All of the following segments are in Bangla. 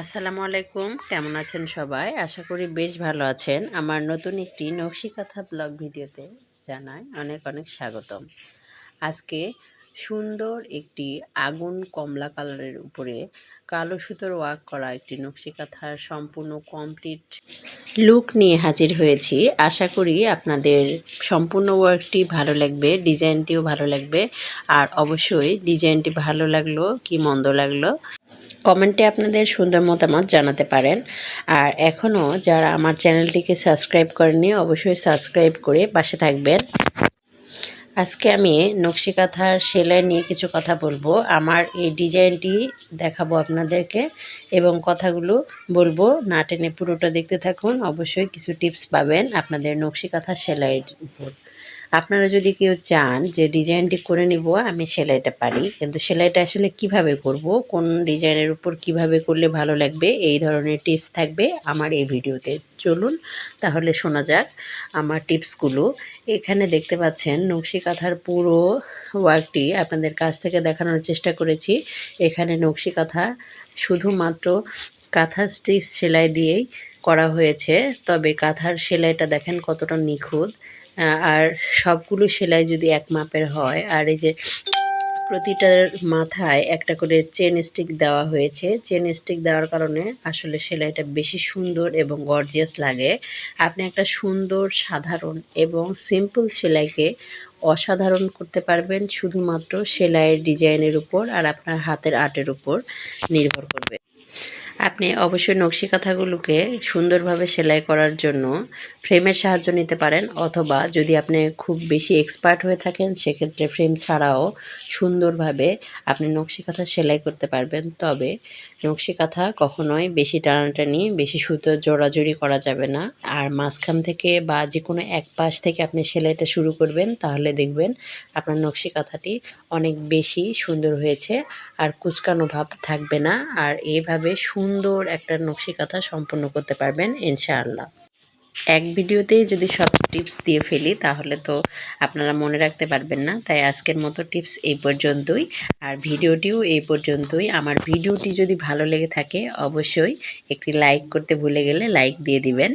আসসালামু আলাইকুম। কেমন আছেন সবাই? আশা করি বেশ ভালো আছেন। আমার নতুন একটি নকশিকাথা ব্লগ ভিডিওতে জানাই অনেক অনেক স্বাগতম। আজকে সুন্দর একটি আগুন কমলা কালারের উপরে কালো সুতোর ওয়াক করা একটি নকশিকাথার সম্পূর্ণ কমপ্লিট লুক নিয়ে হাজির হয়েছি। আশা করি আপনাদের সম্পূর্ণ ওয়ার্কটি ভালো লাগবে, ডিজাইনটিও ভালো লাগবে। আর অবশ্যই ডিজাইনটি ভালো লাগল কি মন্দ লাগল কমেন্টে আপনাদের সুন্দর মতামত জানাতে পারেন। আর এখনও যারা আমার চ্যানেলটিকে সাবস্ক্রাইব করেননি, অবশ্যই সাবস্ক্রাইব করে পাশে থাকবেন। আজকে আমি নকশি কাঁথার সেলাই নিয়ে কিছু কথা বলব। আমার এই ডিজাইনটি দেখাবো আপনাদেরকে এবং কথাগুলো বলব। না টেনে পুরোটা দেখতে থাকুন। অবশ্যই কিছু টিপস পাবেন আপনাদের নকশি কাঁথা সেলাইয়ের উপর। আপনারা যদি কেউ চান যে ডিজাইনটি করে নিব, আমি সেলাইটা পারি। কিন্তু সেলাইটা আসলে কীভাবে করব, কোন ডিজাইনের উপর কীভাবে করলে ভালো লাগবে, এই ধরনের টিপস থাকবে আমার এই ভিডিওতে। চলুন তাহলে শোনা যাক আমার টিপসগুলো। এখানে দেখতে পাচ্ছেন নকশি কাঁথার পুরো ওয়ার্কটি আপনাদের কাছ থেকে দেখানোর চেষ্টা করেছি। এখানে নকশি কাঁথা শুধুমাত্র কাঁথা স্টিচ সেলাই দিয়েই করা হয়েছে, তবে কাঁথার সেলাইটা দেখেন কতটা নিখুঁত। আর সবগুলো সেলাই যদি এক মাপের হয়, আর এই যে প্রতিটার মাথায় একটা করে চেন স্টিক দেওয়া হয়েছে। চেন স্টিক দেওয়ার কারণে আসলে সেলাইটা বেশি সুন্দর এবং গর্জিয়াস লাগে। আপনি একটা সুন্দর, সাধারণ এবং সিম্পল সেলাইকে অসাধারণ করতে পারবেন শুধুমাত্র সেলাইয়ের ডিজাইনের উপর আর আপনার হাতের আর্টের উপর নির্ভর করবে। আপনি অবশ্যই নকশি কাঁথাগুলোকে সুন্দরভাবে সেলাই করার জন্য ফ্রেমের সাহায্য নিতে পারেন, অথবা যদি আপনি খুব বেশি এক্সপার্ট হয়ে থাকেন, সেক্ষেত্রে ফ্রেম ছাড়াও সুন্দরভাবে আপনি নকশি কাঁথা সেলাই করতে পারবেন। তবে নকশি কাঁথা কখনোই বেশি টানাটানি, বেশি সুতো জোড়াজুড়ি করা যাবে না। আর মাঝখান থেকে বা যে কোনো এক পাশ থেকে আপনি সেলাইটা শুরু করবেন, তাহলে দেখবেন আপনার নকশি কাঁথাটি অনেক বেশি সুন্দর হয়েছে, আর কুচকানো ভাব থাকবে না। আর এইভাবে সুন্দর একটা নকশি কাঁথা সম্পূর্ণ করতে পারবেন, ইনশাআল্লাহ। এক ভিডিওতেই যদি সব টিপস দিয়ে ফেলি, তাহলে তো আপনারা মনে রাখতে পারবেন না। তাই আজকের মতো টিপস এই পর্যন্তই। আর ভিডিওটিও এই পর্যন্তই। আমার ভিডিওটি যদি ভালো লেগে থাকে, অবশ্যই একটি লাইক করতে ভুলে গেলে লাইক দিয়ে দিবেন।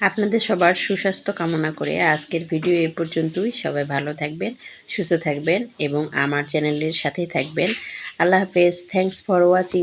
আপনাদের সবার সুস্বাস্থ্য কামনা করে আজকের ভিডিও এই পর্যন্তই। সবাই ভালো থাকবেন, সুস্থ থাকবেন এবং আমার চ্যানেলের সাথেই থাকবেন। আল্লাহ হাফেজ। Thanks for watching